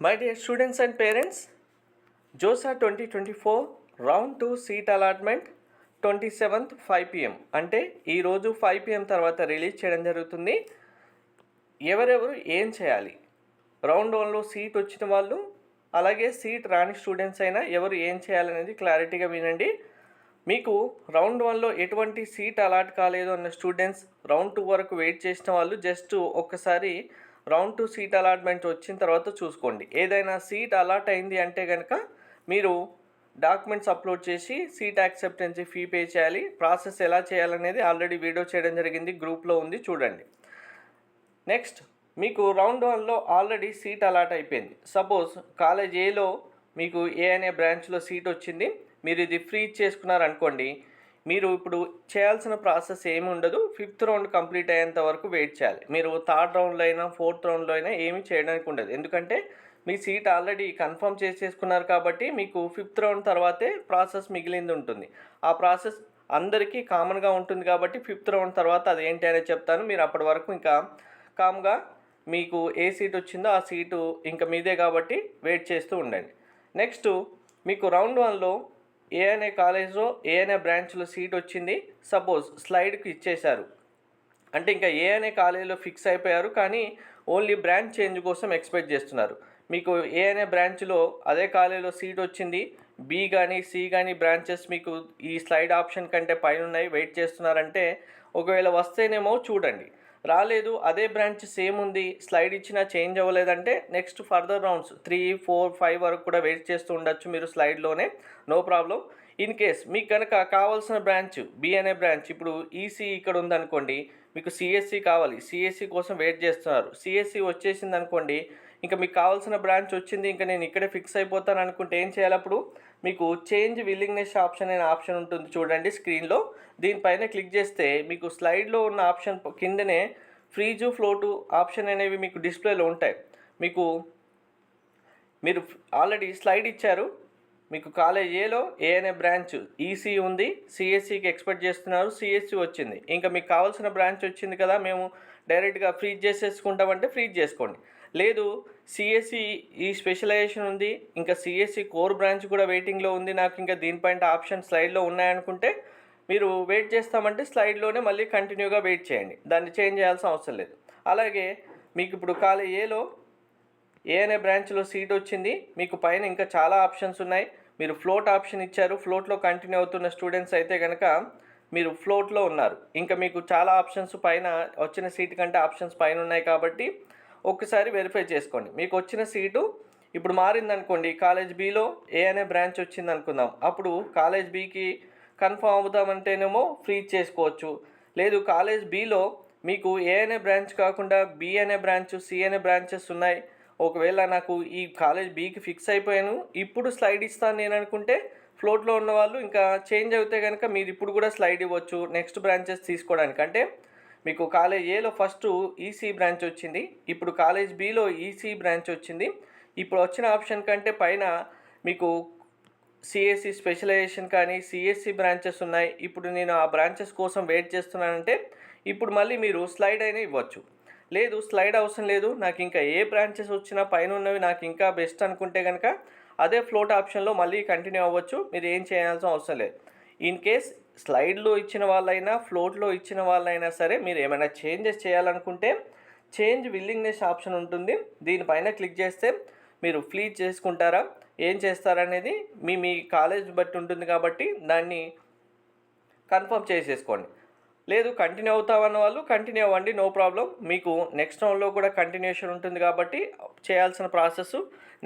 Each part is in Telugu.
My the students and parents JoSAA twenty twenty four round two seat allotment twenty seventh five PM అంటే ఈరోజు ఫైవ్ పిఎం తర్వాత రిలీజ్ చేయడం జరుగుతుంది. ఎవరెవరు ఏం చేయాలి? రౌండ్ వన్లో సీట్ వచ్చిన వాళ్ళు అలాగే సీట్ రాని స్టూడెంట్స్ అయినా ఎవరు ఏం చేయాలనేది క్లారిటీగా వినండి. మీకు రౌండ్ వన్లో ఎటువంటి సీట్ అలాట్ కాలేదు అన్న స్టూడెంట్స్ రౌండ్ టూ వరకు వెయిట్ చేసిన వాళ్ళు జస్ట్ ఒక్కసారి రౌండ్ టూ సీట్ అలాట్మెంట్ వచ్చిన తర్వాత చూసుకోండి. ఏదైనా సీట్ అలాట్ అయింది అంటే కనుక మీరు డాక్యుమెంట్స్ అప్లోడ్ చేసి సీట్ యాక్సెప్టెన్సీ ఫీ పే చేయాలి. ప్రాసెస్ ఎలా చేయాలనేది ఆల్రెడీ వీడియో చేయడం జరిగింది. గ్రూప్లో ఉంది చూడండి. నెక్స్ట్ మీకు రౌండ్ వన్లో ఆల్రెడీ సీట్ అలాట్ అయిపోయింది. సపోజ్ కాలేజ్ ఏలో మీకు ఏ అనే బ్రాంచ్లో సీట్ వచ్చింది. మీరు ఇది ఫ్రీ చేసుకున్నారనుకోండి మీరు ఇప్పుడు చేయాల్సిన ప్రాసెస్ ఏమి ఉండదు. ఫిఫ్త్ రౌండ్ కంప్లీట్ అయ్యేంత వరకు వెయిట్ చేయాలి. మీరు థర్డ్ రౌండ్లో అయినా ఫోర్త్ రౌండ్లో అయినా ఏమీ చేయడానికి ఉండదు. ఎందుకంటే మీ సీట్ ఆల్రెడీ కన్ఫర్మ్ చేసేసుకున్నారు కాబట్టి మీకు ఫిఫ్త్ రౌండ్ తర్వాతే ప్రాసెస్ మిగిలింది ఉంటుంది. ఆ ప్రాసెస్ అందరికీ కామన్గా ఉంటుంది కాబట్టి ఫిఫ్త్ రౌండ్ తర్వాత అది ఏంటి అనేది చెప్తాను. మీరు అప్పటి వరకు ఇంకా కామ్గా మీకు ఏ సీట్ వచ్చిందో ఆ సీటు ఇంకా మీదే కాబట్టి వెయిట్ చేస్తూ ఉండండి. నెక్స్ట్ మీకు రౌండ్ వన్లో ఏ అనే కాలేజ్లో ఏ అనే బ్రాంచ్లో సీట్ వచ్చింది. సపోజ్ స్లైడ్కి ఇచ్చేశారు. అంటే ఇంకా ఏ అనే కాలేజీలో ఫిక్స్ అయిపోయారు కానీ ఓన్లీ బ్రాంచ్ చేంజ్ కోసం ఎక్స్పెక్ట్ చేస్తున్నారు. మీకు ఏ అనే బ్రాంచ్లో అదే కాలేజీలో సీట్ వచ్చింది. బి కానీ సి కానీ బ్రాంచెస్ మీకు ఈ స్లైడ్ ఆప్షన్ కంటే పైన ఉన్నాయి. వెయిట్ చేస్తున్నారంటే ఒకవేళ వస్తేనేమో చూడండి. రాలేదు అదే బ్రాంచ్ సేమ్ ఉంది స్లైడ్ ఇచ్చినా change అవ్వలేదంటే next further rounds three four five వరకు కూడా వెయిట్ చేస్తూ ఉండొచ్చు మీరు స్లైడ్లోనే. No problem. ఇన్ కేస్ మీకు కనుక కావాల్సిన బ్రాంచ్ బి అనే బ్రాంచ్ ఇప్పుడు ఈసీ ఇక్కడ ఉందనుకోండి మీకు సిఎస్సి కావాలి. సిఎస్సి కోసం వెయిట్ చేస్తున్నారు. సిఎస్సి వచ్చేసింది అనుకోండి ఇంకా మీకు కావాల్సిన బ్రాంచ్ వచ్చింది ఇంకా నేను ఇక్కడే ఫిక్స్ అయిపోతాను అనుకుంటే ఏం చేయాలి అప్పుడు? మీకు చేంజ్ విల్లింగ్నెస్ ఆప్షన్ అనే ఆప్షన్ ఉంటుంది చూడండి స్క్రీన్లో దీనిపైన క్లిక్ చేస్తే మీకు స్లైడ్లో ఉన్న ఆప్షన్ కిందనే ఫ్రీజు ఫ్లోటు ఆప్షన్ అనేవి మీకు డిస్ప్లేలో ఉంటాయి. మీకు మీరు ఆల్రెడీ స్లైడ్ ఇచ్చారు. మీకు కాలేజ్ ఏలో ఏ అనే బ్రాంచ్ ఈసీ ఉంది. సిఎస్సికి ఎక్స్పెక్ట్ చేస్తున్నారు. సిఎస్సి వచ్చింది. ఇంకా మీకు కావాల్సిన బ్రాంచ్ వచ్చింది కదా మేము డైరెక్ట్గా ఫ్రీజ్ చేసేసుకుంటామంటే ఫ్రీజ్ చేసుకోండి. లేదు సిఎస్సి ఈ స్పెషలైజేషన్ ఉంది. ఇంకా సిఎస్సి కోర్ బ్రాంచ్ కూడా వెయిటింగ్లో ఉంది. నాకు ఇంకా దీనిపైన ఆప్షన్ స్లైడ్లో ఉన్నాయనుకుంటే మీరు వెయిట్ చేస్తామంటే స్లైడ్లోనే మళ్ళీ కంటిన్యూగా వెయిట్ చేయండి. దాన్ని చేంజ్ చేయాల్సిన అవసరం లేదు. అలాగే మీకు ఇప్పుడు కాలేజ్ ఏలో ఏ అనే బ్రాంచ్లో సీట్ వచ్చింది. మీకు పైన ఇంకా చాలా ఆప్షన్స్ ఉన్నాయి. మీరు ఫ్లోట్ ఆప్షన్ ఇచ్చారు. ఫ్లోట్లో కంటిన్యూ అవుతున్న స్టూడెంట్స్ అయితే కనుక మీరు ఫ్లోట్లో ఉన్నారు. ఇంకా మీకు చాలా ఆప్షన్స్ పైన వచ్చిన సీట్ కంటే ఆప్షన్స్ పైన ఉన్నాయి కాబట్టి ఒక్కసారి వెరిఫై చేసుకోండి. మీకు వచ్చిన సీటు ఇప్పుడు మారిందనుకోండి. కాలేజ్ బీలో ఏ అనే బ్రాంచ్ వచ్చింది అనుకుందాం అప్పుడు కాలేజ్ బీకి కన్ఫర్మ్ అవుదామంటేనేమో ఫ్రీ చేసుకోవచ్చు. లేదు కాలేజ్ బీలో మీకు ఏ అనే బ్రాంచ్ కాకుండా బి అనే బ్రాంచ్ సి అనే బ్రాంచెస్ ఉన్నాయి. ఒకవేళ నాకు ఈ కాలేజ్ బీకి ఫిక్స్ అయిపోయాను ఇప్పుడు స్లైడ్ ఇస్తాను నేను అనుకుంటే ఫ్లోట్లో ఉన్న వాళ్ళు ఇంకా చేంజ్ అవుతే కనుక మీరు ఇప్పుడు కూడా స్లైడ్ ఇవ్వచ్చు. నెక్స్ట్ బ్రాంచెస్ తీసుకోవడానికి. అంటే మీకు కాలేజ్ ఏలో ఫస్ట్ ఈసీ బ్రాంచ్ వచ్చింది ఇప్పుడు కాలేజ్ బిలో ఈసీ బ్రాంచ్ వచ్చింది. ఇప్పుడు వచ్చిన ఆప్షన్ కంటే పైన మీకు సిఎస్సి స్పెషలైజేషన్ కానీ సిఎస్సి బ్రాంచెస్ ఉన్నాయి. ఇప్పుడు నేను ఆ బ్రాంచెస్ కోసం వెయిట్ చేస్తున్నానంటే ఇప్పుడు మళ్ళీ మీరు స్లైడ్ అయినా ఇవ్వచ్చు. లేదు స్లైడ్ అవసరం లేదు. నాకు ఇంకా ఏ బ్రాంచెస్ వచ్చినా పైన ఉన్నవి నాకు ఇంకా బెస్ట్ అనుకుంటే కనుక అదే ఫ్లోట్ ఆప్షన్లో మళ్ళీ కంటిన్యూ అవ్వచ్చు. మీరు ఏం చేయాల్సిన అవసరం లేదు. ఇన్ కేస్ స్లైడ్లో ఇచ్చిన వాళ్ళైనా ఫ్లోట్లో ఇచ్చిన వాళ్ళైనా సరే మీరు ఏమైనా చేంజెస్ చేయాలనుకుంటే చేంజ్ విల్లింగ్నెస్ ఆప్షన్ ఉంటుంది. దీనిపైన క్లిక్ చేస్తే మీరు ఫ్లీట్ చేసుకుంటారా? ఏం చేస్తారనేది మీ మీ కాలేజ్ బట్టి ఉంటుంది కాబట్టి దాన్ని కన్ఫర్మ్ చేసేసుకోండి. లేదు కంటిన్యూ అవుతామన్న వాళ్ళు కంటిన్యూ అవ్వండి నో ప్రాబ్లం మీకు నెక్స్ట్ రౌండ్లో కూడా కంటిన్యూషన్ ఉంటుంది కాబట్టి చేయాల్సిన ప్రాసెస్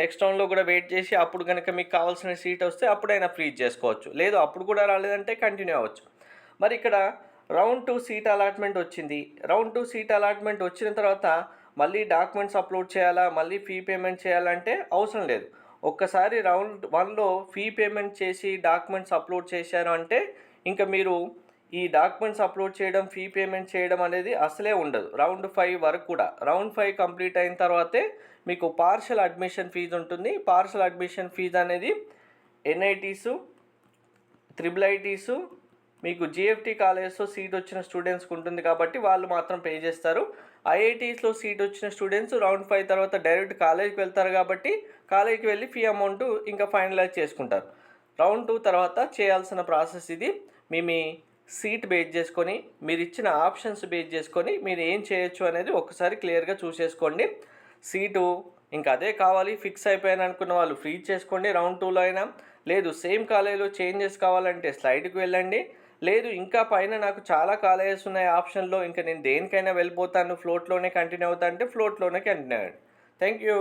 నెక్స్ట్ రౌండ్లో కూడా వెయిట్ చేసి అప్పుడు కనుక మీకు కావాల్సిన సీట్ వస్తే అప్పుడైనా ఫ్రీజ్ చేసుకోవచ్చు. లేదు అప్పుడు కూడా రాలేదంటే కంటిన్యూ అవ్వచ్చు. మరి ఇక్కడ రౌండ్ టూ సీట్ అలాట్మెంట్ వచ్చింది. రౌండ్ టూ సీట్ అలాట్మెంట్ వచ్చిన తర్వాత మళ్ళీ డాక్యుమెంట్స్ అప్లోడ్ చేయాలా? మళ్ళీ ఫీ పేమెంట్ చేయాలంటే అవసరం లేదు. ఒక్కసారి రౌండ్ వన్లో ఫీ పేమెంట్ చేసి డాక్యుమెంట్స్ అప్లోడ్ చేశారు అంటే ఇంకా మీరు ఈ డాక్యుమెంట్స్ అప్లోడ్ చేయడం ఫీ పేమెంట్ చేయడం అనేది అసలే ఉండదు. రౌండ్ ఫైవ్ వరకు కూడా. రౌండ్ ఫైవ్ కంప్లీట్ అయిన తర్వాతే మీకు పార్షల్ అడ్మిషన్ ఫీజు ఉంటుంది. పార్షల్ అడ్మిషన్ ఫీజు అనేది ఎన్ఐటీసు త్రిబుల్ ఐటీసు మీకు జిఎఫ్టీ కాలేజ్లో సీట్ వచ్చిన స్టూడెంట్స్కి ఉంటుంది కాబట్టి వాళ్ళు మాత్రం పే చేస్తారు. ఐఐటీస్లో సీట్ వచ్చిన స్టూడెంట్స్ రౌండ్ ఫైవ్ తర్వాత డైరెక్ట్ కాలేజ్కి వెళ్తారు కాబట్టి కాలేజ్కి వెళ్ళి ఫీ అమౌంట్ ఇంకా ఫైనలైజ్ చేసుకుంటారు. రౌండ్ టూ తర్వాత చేయాల్సిన ప్రాసెస్ ఇది. మీ మీ సీట్ బేస్ చేసుకొని మీరు ఇచ్చిన ఆప్షన్స్ బేస్ చేసుకొని మీరు ఏం చేయొచ్చు అనేది ఒకసారి క్లియర్గా చూసేసుకోండి. సీటు ఇంకా అదే కావాలి ఫిక్స్ అయిపోయాను అనుకున్న వాళ్ళు ఫ్రీ చేసుకోండి రౌండ్ టూలో అయినా. లేదు సేమ్ కాలేజీలో చేంజెస్ కావాలంటే స్లైడ్కి వెళ్ళండి. లేదు ఇంకా పైన నాకు చాలా కాలేజెస్ ఉన్నాయి ఆప్షన్లో ఇంకా నేను దేనికైనా వెళ్ళిపోతాను ఫ్లోట్లోనే కంటిన్యూ అవుతా అంటే ఫ్లోట్లోనే కంటిన్యూ అవ్వండి. Thank you.